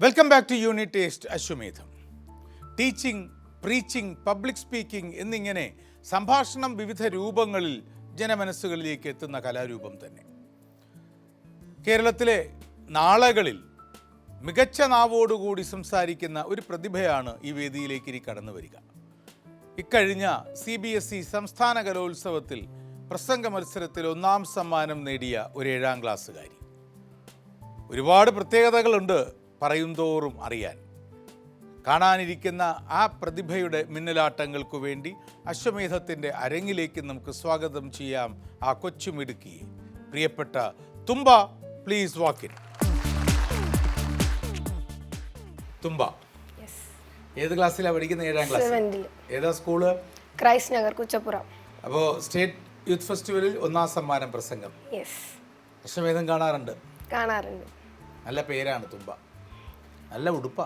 Welcome back to unit test Ashwamedham teaching preaching public speaking എന്നിങ്ങനെ സംഭാഷണം വിവിധ രൂപങ്ങളിൽ ജനമനസ്സുകളിലേക്ക് എത്തുന്ന കലാരൂപം തന്നെ. കേരളത്തിലെ നാളകളിൽ മികച്ച നാവോടുകൂടി സംസാരിക്കുന്ന ഒരു പ്രതിഭയാണ് ഈ വേദിയിലേക്ക് ഇനി കടന്നു വരിക ഇക്കഴിഞ്ഞ സി ബി എസ് ഇ സംസ്ഥാന കലോത്സവത്തിൽ പ്രസംഗ മത്സരത്തിൽ ഒന്നാം സമ്മാനം നേടിയ ഒരു ഏഴാം ക്ലാസ്സുകാരി. ഒരുപാട് പ്രത്യേകതകളുണ്ട് പറയുംതോറും അറിയാൻ. കാണാനിരിക്കുന്ന ആ പ്രതിഭയുടെ മിന്നലാട്ടങ്ങൾക്കു വേണ്ടി അശ്വമേധത്തിന്റെ അരങ്ങിലേക്ക് നമുക്ക് സ്വാഗതം ചെയ്യാം ആ കൊച്ചുമിടുക്കിയെ പ്രിയപ്പെട്ട തുമ്പ പ്ലീസ് വാക്കിൻ തുമ്പ ഏത് ക്ലാസ്സിലാണ് പഠിക്കുന്നത്? ഏഴാം ക്ലാസ്? ഏതാ സ്കൂൾ ക്രൈസ്റ്റ് നഗർ കുച്ചപ്പുറം. അപ്പോൾ സ്റ്റേറ്റ് യൂത്ത് ഫെസ്റ്റിവലിൽ ഒന്നാം സമ്മാനം പ്രസംഗം. അശ്വമേധം കാണാറുണ്ട്? കാണാറുണ്ട്. നല്ല പേരാണ് തുമ്പ. നല്ല ഉടുപ്പ.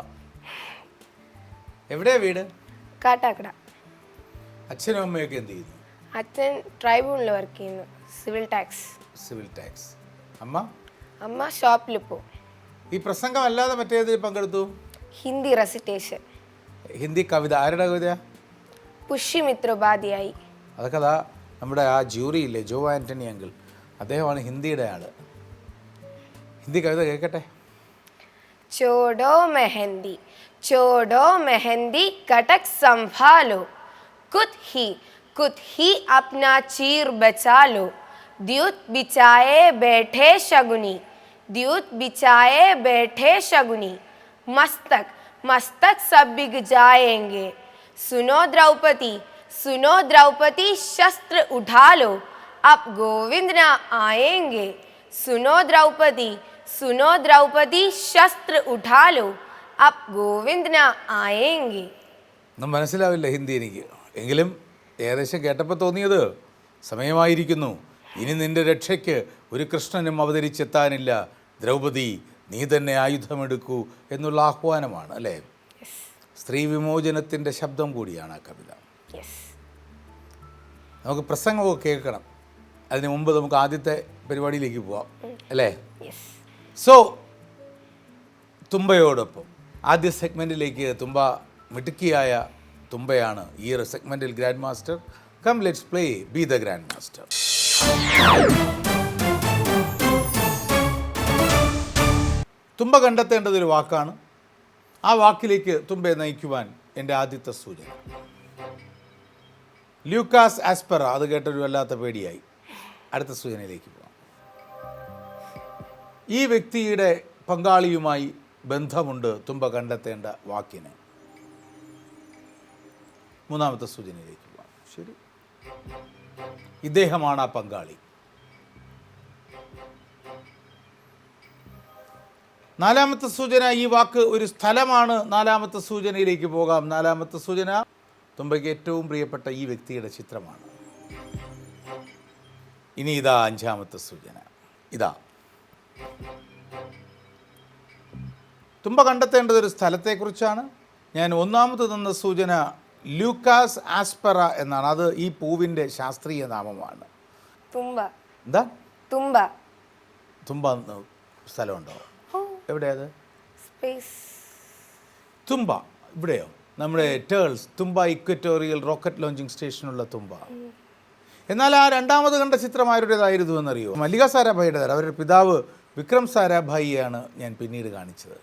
എവിടെയാ വീട്? കാട്ടാക്കട. അച്ഛനും അമ്മയൊക്കെ എന്ത് ചെയ്യുന്നു? അച്ഛൻ ട്രൈബ്യൂണിൽ വർക്ക് ചെയ്യുന്നു. Civil tax. Civil tax. അമ്മ? അമ്മ ഷോപ്പിൽ പോകും ഈ പ്രസംഗം അല്ലാതെ മറ്റേതിൽ പങ്കെടുത്തു? ഹിന്ദി റെസിറ്റേഷൻ. ഹിന്ദി കവിത. ആരുടെ കവിത പുഷ്യമിത്രോപാധ്യായി അതൊക്കെ അതാ നമ്മുടെ ആ ജൂറിയില്ലേ ജോ ആന്റണി അങ്കിൾ. അദ്ദേഹമാണ് ഹിന്ദിയുടെ ആൾ ഹിന്ദി കവിത കേൾക്കട്ടെ? ചോടോ മെഹന്തി ചോടോ മെഹന്തി കടക് സംഭാലോ. കുത് ഹി കുത് ഹി അപ്നാ ചീർ ബച്ചാലോ. ദ്യുത് ബിച്ചായേ ബേഠേ ശകുനി ദ്യുത് ബിച്ചായേ ബേഠേ ശകുനി. മസ്തക് മസ്തക് സബ് ബിഗ് ജായേങ്കെ സുനോ ദ്രൗപതി सुनो द्रौपदी शस्त्र उठा लो अब गोविंद ना आएंगे सुनो द्रौपदी सुनो द्रौपदी शस्त्र उठा लो अब गोविंद ना आएंगे ഒന്നും മനസ്സിലാവില്ല ഹിന്ദി എനിക്ക് എങ്കിലും ഏകദേശം കേട്ടപ്പോൾ തോന്നിയത് സമയമായിരിക്കുന്നു ഇനി നിന്റെ രക്ഷയ്ക്ക് ഒരു കൃഷ്ണനും അവതരിച്ചെത്താനില്ല ദ്രൗപദി നീ തന്നെ ആയുധമെടുക്കൂ എന്നുള്ള ആഹ്വാനമാണ് അല്ലേ സ്ത്രീ വിമോചനത്തിൻ്റെ ശബ്ദം കൂടിയാണ് ആ കവിത Yes. നമുക്ക് പ്രസംഗമൊക്കെ കേൾക്കണം. അതിന് മുമ്പ് നമുക്ക് ആദ്യത്തെ പരിപാടിയിലേക്ക് പോവാം. അല്ലേ. സോ തുമ്പയോടൊപ്പം. ആദ്യ സെഗ്മെന്റിലേക്ക് തുമ്പ മിടുക്കിയായ തുമ്പയാണ്. ഈ ഒരു സെഗ്മെന്റിൽ grand master come let's play be the grand master Thumba കണ്ടെത്തേണ്ടത് ഒരു വാക്കാണ്. ആ വാക്കിലേക്ക് തുമ്പയെ നയിക്കുവാൻ എന്റെ ആദ്യത്തെ സൂചന. ലൂക്കാസ് ആസ്പെറ അത് കേട്ടൊരു വല്ലാത്ത പേടിയായി. അടുത്ത സൂചനയിലേക്ക് പോകാം. ഈ വ്യക്തിയുടെ പങ്കാളിയുമായി ബന്ധമുണ്ട് തുമ്പ കണ്ടെത്തേണ്ട വാക്കിന്. മൂന്നാമത്തെ സൂചനയിലേക്ക് പോകാം. ശരി. ഇദ്ദേഹമാണ് ആ പങ്കാളി. നാലാമത്തെ സൂചന ഈ വാക്ക് ഒരു സ്ഥലമാണ്. നാലാമത്തെ സൂചനയിലേക്ക് പോകാം. നാലാമത്തെ സൂചന തുമ്പയ്ക്ക് ഏറ്റവും പ്രിയപ്പെട്ട ഈ വ്യക്തിയുടെ ചിത്രമാണ്. ഇനി ഇതാ അഞ്ചാമത്തെ സൂചന. ഇതാ. തുമ്പ കണ്ടെത്തേണ്ടത് ഒരു സ്ഥലത്തെക്കുറിച്ചാണ്. ഞാൻ ഒന്നാമത് തന്ന സൂചന ലൂക്കാസ് ആസ്പെറ എന്നാണ്. അത് ഈ പൂവിന്റെ ശാസ്ത്രീയ നാമമാണ്. തുമ്പ. എന്താ? തുമ്പ. തുമ്പ സ്ഥലമുണ്ടോ? എവിടെയത് സ്പേസ്. തുമ്പ. ഇവിടെയോ? നമ്മുടെ TERLS Thumba equatorial rocket launching സ്റ്റേഷനുള്ള Thumba. എന്നാൽ ആ രണ്ടാമത് കണ്ട ചിത്രം ആരുടേതായിരുന്നു എന്നറിയോ? മല്ലിക സാരാഭായിയുടേതാണ്. അവരുടെ പിതാവ് വിക്രം സാരാഭായിയാണ് ഞാൻ പിന്നീട് കാണിച്ചത്.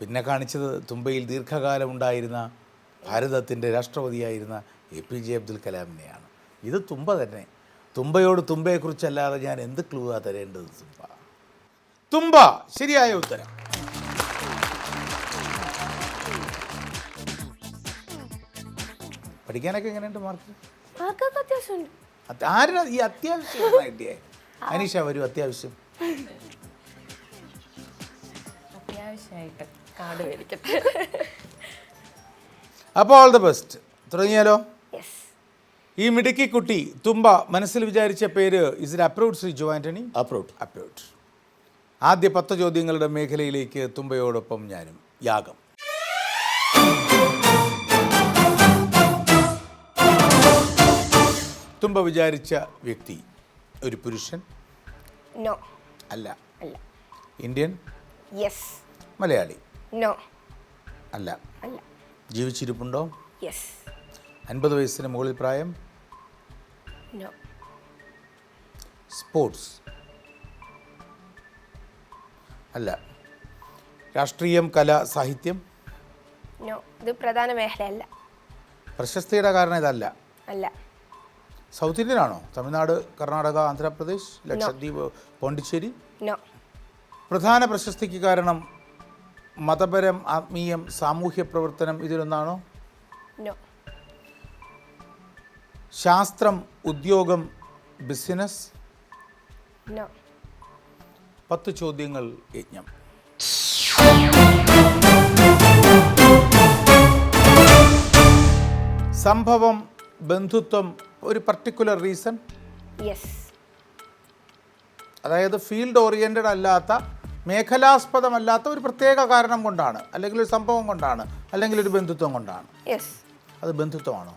പിന്നെ കാണിച്ചത് തുമ്പയിൽ ദീർഘകാലം ഉണ്ടായിരുന്ന ഭാരതത്തിന്റെ രാഷ്ട്രപതിയായിരുന്ന എ പി ജെ അബ്ദുൽ കലാമിനെയാണ്. ഇത് തുമ്പ തന്നെ. തുമ്പയോട് തുമ്പയെക്കുറിച്ചല്ലാതെ ഞാൻ എന്ത് ക്ലൂ ആ തരേണ്ടത് തുമ്പ? തുമ്പ ശരിയായ ഉത്തരം. പഠിക്കാനൊക്കെ എങ്ങനെയുണ്ട് മാർക്ക്? ആരും അത്യാവശ്യമുണ്ട്. അത് ആരാ ഈ അത്യാവശ്യം കിട്ടിയേ അനീഷ വരൂ അത്യാവശ്യം. അത്യാവശ്യമായിട്ട് കാർഡ് മേടിക്കട്ടെ. അപ്പോൾ ഓൾ ദ ബെസ്റ്റ് തുടങ്ങിയാലോ? യെസ് ഈ മിടുക്കി കുട്ടി തുമ്പ മനസ്സിൽ വിചാരിച്ച പേര് is it approved Shri Jo Antony approved approved ആദ്യ പത്ത് ചോദ്യങ്ങളുടെ മേഖലയിലേക്ക് തുമ്പയോടൊപ്പം ഞാനും. യാഗം. തുമ്പ വിചാരിച്ച വ്യക്തി ഒരു പുരുഷൻ? നോ അല്ല. അല്ല. ഇന്ത്യൻ? യെസ് മലയാളി? നോ അല്ല. അല്ല. ജീവിച്ചിരിപ്പുണ്ടോ? യെസ് അൻപത് വയസ്സിന് മുകളിൽ പ്രായം? നോ സ്പോർട്സ് അല്ല. രാഷ്ട്രീയം കല സാഹിത്യം? നോ ഇത് പ്രധാന മേഖലയല്ല. പ്രശസ്തിയുടെ കാരണം ഇതല്ല. അല്ല. സൗത്ത് ഇന്ത്യൻ ആണോ തമിഴ്നാട് കർണാടക ആന്ധ്രാപ്രദേശ് ലക്ഷദ്വീപ് പോണ്ടിച്ചേരി? പ്രധാന പ്രശസ്തിക്ക് കാരണം മതപരം ആത്മീയം സാമൂഹ്യ പ്രവർത്തനം ഇതിലൊന്നാണോ? ശാസ്ത്രം ഉദ്യോഗം ബിസിനസ്? പത്ത് ചോദ്യങ്ങൾ യജ്ഞം. സംഭവം ബന്ധുത്വം ഒരു പർട്ടിക്കുലർ റീസൺ യെസ് അതായത് ഫീൽഡ് ഓറിയന്റഡ് അല്ലാത്ത മേഖലാസ്പദമല്ലാത്ത ഒരു പ്രത്യേക കാരണം കൊണ്ടാണ് അല്ലെങ്കിൽ ഒരു സംഭവം കൊണ്ടാണ് അല്ലെങ്കിൽ ഒരു ബന്ധുത്വം കൊണ്ടാണ്. യെസ് അത് ബന്ധുത്വമാണോ?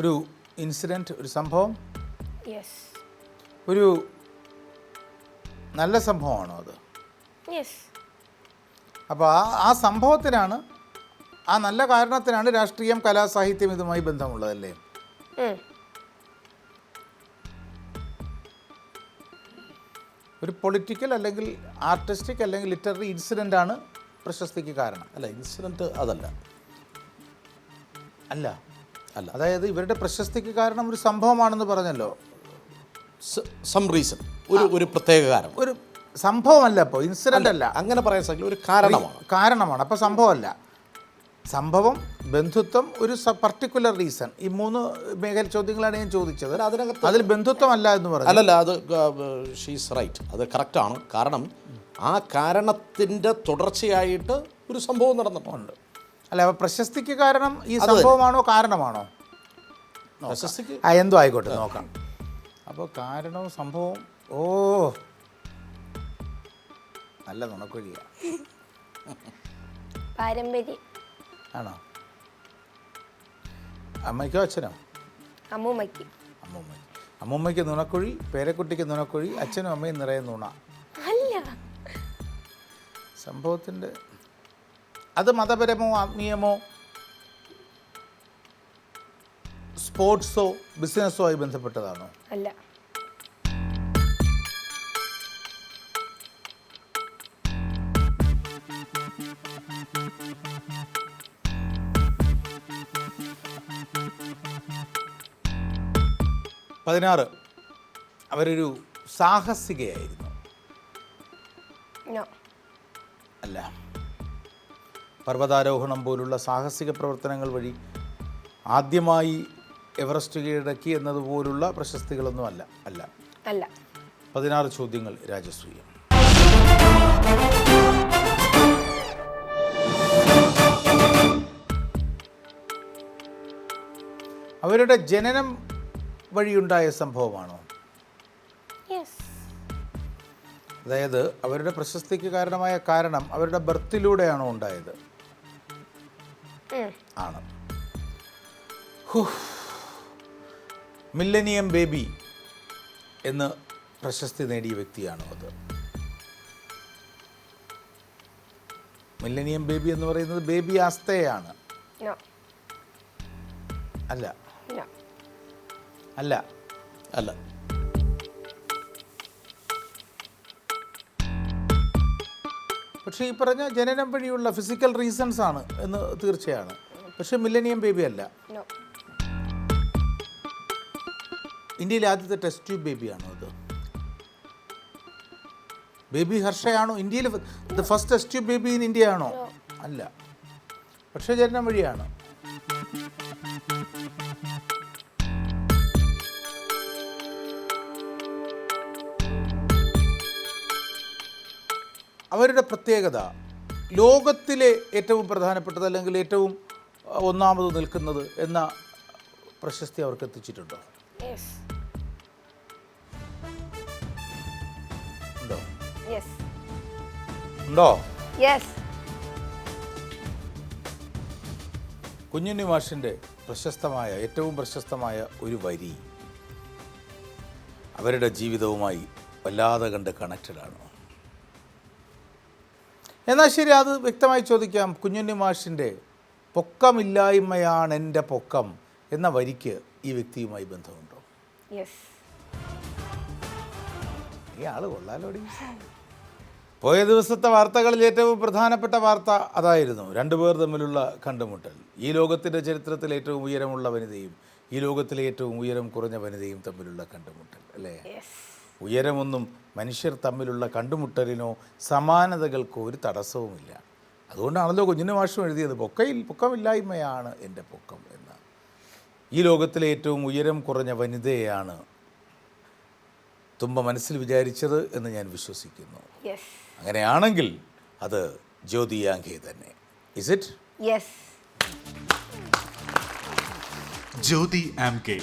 ഒരു ഇൻസിഡന്റ് ഒരു സംഭവം. ഒരു നല്ല സംഭവമാണോ അത്? യെസ് അപ്പോൾ ആ ആ സംഭവത്തിനാണ് ആ നല്ല കാരണത്തിനാണ് രാഷ്ട്രീയം കലാസാഹിത്യം ഇതുമായി ബന്ധമുള്ളതല്ലേ? ഒരു പൊളിറ്റിക്കൽ അല്ലെങ്കിൽ ആർട്ടിസ്റ്റിക് അല്ലെങ്കിൽ ലിറ്റററി ഇൻസിഡന്റ് ആണ് പ്രശസ്തിക്ക് കാരണം. അല്ല ഇൻസിഡന്റ് അതല്ല. അല്ല. അല്ല. അതായത് ഇവരുടെ പ്രശസ്തിക്ക് കാരണം ഒരു സംഭവമാണെന്ന് പറഞ്ഞല്ലോ. സം റീസൺ ഒരു ഒരു പ്രത്യേക കാരണം. ഒരു സംഭവമല്ല ഇപ്പോൾ ഇൻസിഡന്റ് അല്ല അങ്ങനെ പറയാൻ സാധിക്കില്ല. ഒരു കാരണമാണ്. കാരണമാണ്. അപ്പോൾ സംഭവമല്ല. സംഭവം ബന്ധുത്വം ഒരു പർട്ടിക്കുലർ റീസൺ ഈ മൂന്ന് മേഖല ചോദ്യങ്ങളാണ് ഞാൻ ചോദിച്ചത്. അതിനകത്ത് അതിൽ ബന്ധുത്വമല്ല എന്ന് പറഞ്ഞു അല്ലല്ല അത് ഷീസ് റൈറ്റ് അത് കറക്റ്റാണ് കാരണം ആ കാരണത്തിന്റെ തുടർച്ചയായിട്ട് ഒരു സംഭവം നടന്നിട്ടുണ്ട്. അല്ല അപ്പോൾ പ്രശസ്തിക്ക് കാരണം ഈ സംഭവമാണോ കാരണമാണോ? പ്രശസ്തിക്ക് എന്തോ ആയിക്കോട്ടെ നോക്കാം. അപ്പോൾ കാരണവും സംഭവം ഓ നല്ല നുണക്കുഴിയ. പാരമ്പര്യം. ആണോ? അമ്മയ്ക്കോ അച്ഛനോ? അമ്മൂമ്മയ്ക്ക്. അമ്മൂമ്മയ്ക്ക് അമ്മൂമ്മയ്ക്ക് നുണക്കുഴി പേരക്കുട്ടിക്ക് നുണക്കുഴി അച്ഛനും അമ്മയും നിറയെ നുണ. അല്ല. സംഭവത്തിന്റെ അത് മതപരമോ ആത്മീയമോ സ്പോർട്സോ ബിസിനസ്സോ ആയി ബന്ധപ്പെട്ടതാണോ? അല്ല. പതിനാറ്. അവരൊരു സാഹസികയായിരുന്നു. അല്ല. പർവതാരോഹണം പോലുള്ള സാഹസിക പ്രവർത്തനങ്ങൾ വഴി ആദ്യമായി എവറസ്റ്റ് കീഴടക്കി എന്നതുപോലുള്ള പ്രശസ്തികളൊന്നും അല്ല അല്ല. അല്ല. പതിനാറ് ചോദ്യങ്ങൾ രാജസ്വീയ. അവരുടെ ജനനം വഴിയുണ്ടായ സംഭവമാണോ? അതായത് അവരുടെ പ്രശസ്തിക്ക് കാരണമായ കാരണം അവരുടെ ബർത്തിലൂടെയാണോ ഉണ്ടായത്? ആണ്. മില്ലനിയം ബേബി എന്ന് പ്രശസ്തി നേടിയ വ്യക്തിയാണ് അത് മില്ലനിയം ബേബി എന്ന് പറയുന്നത് ബേബി ആസ്തയാണ്. അല്ല. അല്ല. അല്ല. പക്ഷേ ഈ പറഞ്ഞ ജനനം വഴിയുള്ള ഫിസിക്കൽ റീസൺസ് ആണ് എന്ന് തീർച്ചയാണ്. പക്ഷേ മില്ലനിയം ബേബി അല്ല. ഇന്ത്യയിലെ ആദ്യത്തെ ടെസ്റ്റ് ട്യൂബ് ബേബിയാണോ അത് ബേബി ഹർഷയാണോ? ഇന്ത്യയിൽ the first test tube baby in India ആണോ? അല്ല. ജനനം വഴിയാണ്. അവരുടെ പ്രത്യേകത ലോകത്തിലെ ഏറ്റവും പ്രധാനപ്പെട്ടത് അല്ലെങ്കിൽ ഏറ്റവും ഒന്നാമത് നിൽക്കുന്നത് എന്ന പ്രശസ്തി അവർക്ക് എത്തിച്ചിട്ടുണ്ടോ? ഉണ്ടോ? യെസ് കുഞ്ഞുണ്ണി മാഷിന്റെ പ്രശസ്തമായ ഏറ്റവും പ്രശസ്തമായ ഒരു വരി അവരുടെ ജീവിതവുമായി വല്ലാതെ കണ്ട് കണക്റ്റഡാണ് എന്നാൽ ശരി അത് വ്യക്തമായി ചോദിക്കാം. കുഞ്ഞുണ്ണി മാഷിന്റെ പൊക്കമില്ലായ്മയാണ് എന്റെ പൊക്കം എന്ന വരിക്ക് ഈ വ്യക്തിയുമായി ബന്ധമുണ്ടോ? യെസ് ഈ ആൾ കൊള്ളാലോടി. പോയ ദിവസത്തെ വാർത്തകളിൽ ഏറ്റവും പ്രധാനപ്പെട്ട വാർത്ത അതായിരുന്നു രണ്ടുപേർ തമ്മിലുള്ള കണ്ടുമുട്ടൽ. ഈ ലോകത്തിന്റെ ചരിത്രത്തിൽ ഏറ്റവും ഉയരമുള്ള വനിതയും ഈ ലോകത്തിലെ ഏറ്റവും ഉയരം കുറഞ്ഞ വനിതയും തമ്മിലുള്ള കണ്ടുമുട്ടൽ അല്ലേ? ഉയരമൊന്നും മനുഷ്യർ തമ്മിലുള്ള കണ്ടുമുട്ടലിനോ സമാനതകൾക്കോ ഒരു തടസ്സവുമില്ല. അതുകൊണ്ടാണല്ലോ കുഞ്ഞിന് വാഷം എഴുതിയത് പൊക്കയിൽ പൊക്കമില്ലായ്മയാണ് എന്റെ പൊക്കം എന്ന്. ഈ ലോകത്തിലെ ഏറ്റവും ഉയരം കുറഞ്ഞ വനിതയാണ് തുമ്പ മനസ്സിൽ വിചാരിച്ചത് എന്ന് ഞാൻ വിശ്വസിക്കുന്നു. അങ്ങനെയാണെങ്കിൽ അത് ജ്യോതിയാങ്കെ തന്നെ. Is it yes Jyoti Amge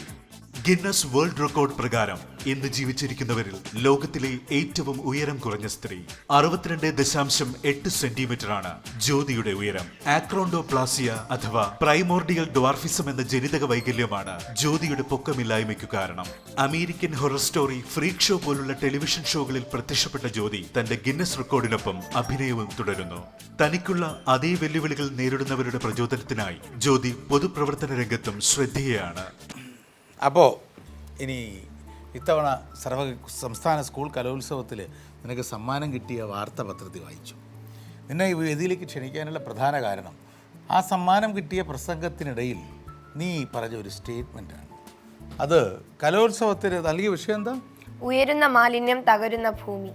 Guinness world record പ്രകാരം ഇന്ന് ജീവിച്ചിരിക്കുന്നവരിൽ ലോകത്തിലെ ഏറ്റവും ഉയരം കുറഞ്ഞ സ്ത്രീ. അറുപത്തിരണ്ട് ദശാംശം എട്ട് സെന്റിമീറ്റർ ആണ് ജ്യോതിയുടെ ഉയരം. ആക്രോണ്ടോപ്ലാസിയ അഥവാ പ്രൈമോർഡിയൽ ഡ്വാർഫിസം എന്ന ജനിതക വൈകല്യമാണ് ജ്യോതിയുടെ പൊക്കമില്ലായ്മയ്ക്കു കാരണം. American horror story freak show പോലുള്ള ടെലിവിഷൻ ഷോകളിൽ പ്രത്യക്ഷപ്പെട്ട ജ്യോതി തന്റെ ഗിന്നസ് റെക്കോർഡിനൊപ്പം അഭിനയവും തുടരുന്നു. തനിക്കുള്ള അതേ വെല്ലുവിളികൾ നേരിടുന്നവരുടെ പ്രചോദനത്തിനായി ജ്യോതി പൊതുപ്രവർത്തന രംഗത്തും ശ്രദ്ധേയയാണ്. അപ്പോൾ ഇനി ഇത്തവണ സർവ സംസ്ഥാന സ്കൂൾ കലോത്സവത്തിൽ നിനക്ക് സമ്മാനം കിട്ടിയ വാർത്ത പത്രത്തിൽ വായിച്ചു. നിന്നെ ഈ വേദിയിലേക്ക് ക്ഷണിക്കാനുള്ള പ്രധാന കാരണം ആ സമ്മാനം കിട്ടിയ പ്രസംഗത്തിനിടയിൽ നീ പറഞ്ഞ ഒരു സ്റ്റേറ്റ്മെന്റാണ് അത് കലോത്സവത്തിന് നൽകിയ വിഷയം എന്താ? ഉയരുന്ന മാലിന്യം തകരുന്ന ഭൂമി.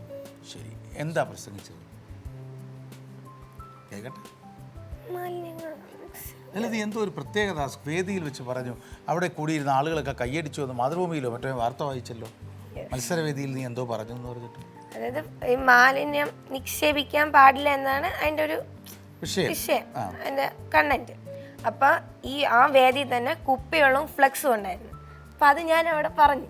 ശരി. എന്താ പ്രസംഗിച്ചത്? കേൾക്കട്ടെ? മാലിന്യങ്ങൾ അല്ല ഇത് എന്തോ ഒരു പ്രത്യേകത? വേദിയിൽ വെച്ച് പറഞ്ഞു. അവിടെ കൂടിയിരുന്ന ആളുകളൊക്കെ കൈയടിച്ചു വന്ന് മാതൃഭൂമിയിലോ മറ്റേ വാർത്ത വായിച്ചല്ലോ? മത്സരവേദിയിൽ നീ എന്തോ പറഞ്ഞു എന്ന് പറഞ്ഞിട്ട്. അതായത് ഈ മാലിന്യം നിക്ഷേപിക്കാൻ പാടില്ല എന്നാണ് അതിന്റെ ഒരു വിഷയം. അതിന്റെ കണ്ടന്റ് അപ്പം ഈ ആ വേദി തന്നെ കുപ്പികളും ഫ്ലെക്സും ഉണ്ടായിരുന്നു. അപ്പം അത് ഞാൻ അവിടെ പറഞ്ഞു.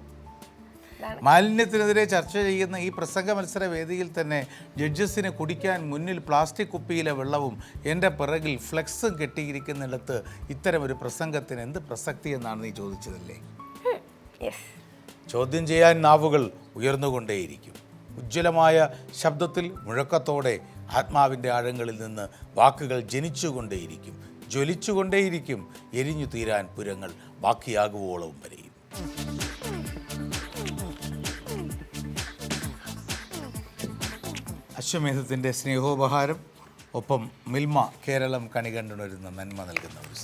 മാലിന്യത്തിനെതിരെ ചർച്ച ചെയ്യുന്ന ഈ പ്രസംഗ മത്സര വേദിയിൽ തന്നെ ജഡ്ജസിന് കുടിക്കാൻ മുന്നിൽ പ്ലാസ്റ്റിക് കുപ്പിയിലെ വെള്ളവും എന്റെ പിറകിൽ ഫ്ലെക്സും കെട്ടിയിരിക്കുന്നിടത്ത് ഇത്തരം ഒരു പ്രസംഗത്തിന് എന്ത് പ്രസക്തി എന്നാണ് നീ ചോദിച്ചതല്ലേ? ചോദ്യം ചെയ്യാൻ നാവുകൾ ഉയർന്നുകൊണ്ടേയിരിക്കും. ഉജ്ജ്വലമായ ശബ്ദത്തിൽ മുഴക്കത്തോടെ ആത്മാവിന്റെ ആഴങ്ങളിൽ നിന്ന് വാക്കുകൾ ജനിച്ചുകൊണ്ടേയിരിക്കും. ജ്വലിച്ചുകൊണ്ടേയിരിക്കും. എരിഞ്ഞു തീരാൻ പുരങ്ങൾ ബാക്കിയാകുവോളവും വരെയും. അശ്വമേധത്തിന്റെ സ്നേഹോപഹാരം ഒപ്പം മിൽമ കേരളം കണി കണികണ്ടുണരുന്ന നന്മ നൽകുന്ന ഒരു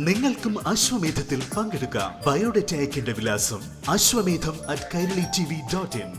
നിങ്ങൾക്കും അശ്വമേധത്തിൽ പങ്കെടുക്കാം. ബയോഡേറ്റ അയക്കേണ്ട വിലാസം Ashwamedham at Kairali T V dot in